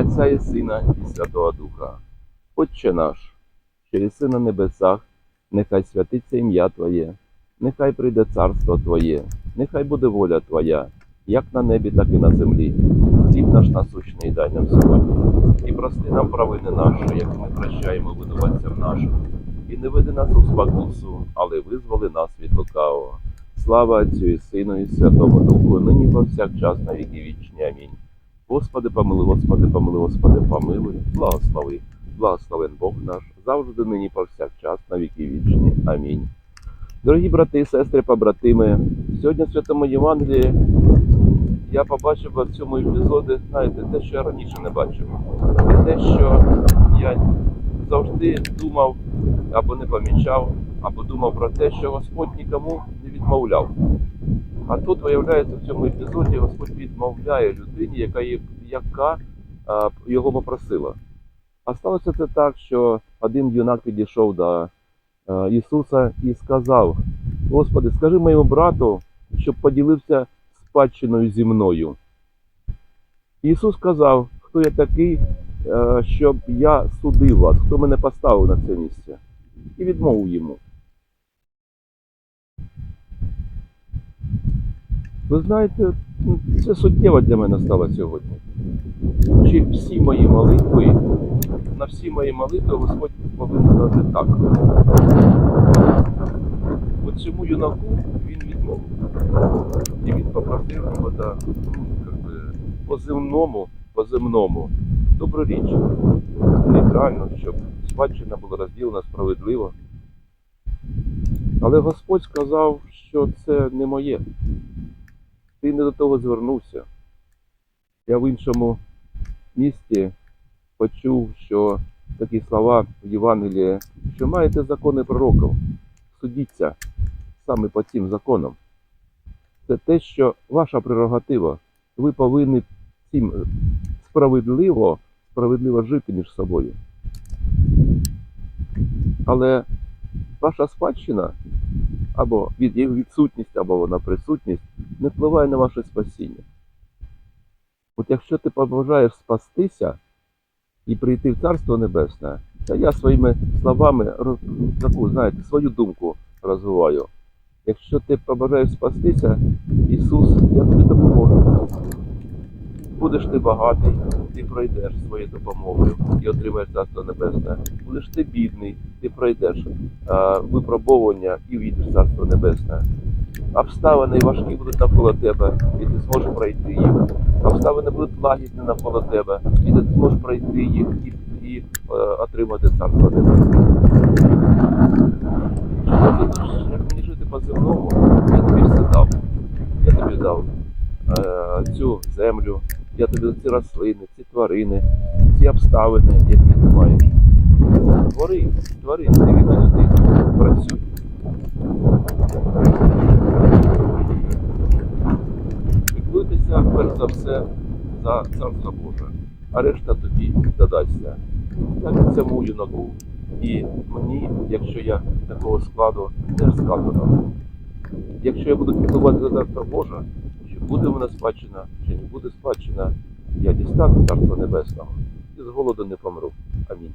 Отця і Сина і Святого Духа. Отче наш, що єси на небесах, нехай святиться ім'я Твоє, нехай прийде царство Твоє, нехай буде воля Твоя, як на небі, так і на землі. Хліб наш насущний дай нам сьогодні. І прости нам провини наші, як ми прощаємо винуватцям нашим. І не веди нас у спокусу, але визволи нас від лукавого. Слава Отцю і Сину і Святому Духу, нині повсякчас на віки вічні. Амінь. Господи, помилуй, Господи, помилуй, Господи, помилуй, благослови, благословен Бог наш, завжди нині повсякчас на віки вічні. Амінь. Дорогі брати і сестри, побратими, сьогодні в Святому Євангелії я побачив в цьому епізоді, знаєте, те, що я раніше не бачив. І те, що я завжди думав або не помічав, або думав про те, що Господь нікому не відмовляв. А тут виявляється в цьому епізоді Господь відмовляє людині, яка, яка а, його попросила. А сталося це так, що один юнак підійшов до а, Ісуса і сказав: Господи, скажи моєму брату, щоб поділився спадщиною зі мною. Ісус сказав, хто я такий, е, щоб я судив вас, хто мене поставив на це місце, і відмовив йому. Ви знаєте, ну, це суттєво для мене стало сьогодні. Чи всі мої молитви, на всі мої молитви Господь повинен сказати так. От цьому юнаку він відмовив. І він попросив його да, ну, би, по земному, по земному, доброрічно, нейтрально, щоб спадщина була розділена справедливо. Але Господь сказав, що це не моє. Ти не до того звернувся. Я в іншому місті почув, що такі слова в Євангелії, що маєте закони пророків, судіться саме по цим законам. Це те, що ваша прерогатива. Ви повинні цим справедливо, справедливо жити між собою. Але ваша спадщина або відсутність, або вона присутність не впливає на ваше спасіння. От якщо ти побажаєш спастися і прийти в Царство Небесне, то я своїми словами таку, знаєте, свою думку розвиваю. Якщо ти побажаєш спастися, Ісус, я тобі допоможу. Будеш ти багатий, ти пройдеш своєю допомогою і отримаєш Царство Небесне. Будеш ти бідний, ти пройдеш а, випробовування і війдеш Царство Небесне. Обставини важкі будуть навколо тебе, і ти зможеш пройти їх. Обставини будуть лагідні навколо тебе, і ти зможеш пройти їх і, і е, отримати Царство Небесне. Як мені жити по-земному, я тобі все дав. Я тобі дав е, цю землю, я тобі ці рослини, ці тварини, ці обставини, які ти маєш. Твори, твори, ти від мене ти працюй. Перш за все за царство Боже, а решта тобі додасться. Так цьому юнаку. І мені, якщо я такого складу, теж сказано. Якщо я буду піклувати за царство Боже, чи буде в мене спадщина, чи не буде спадщина, я дістану царство небесного і з голоду не помру. Амінь.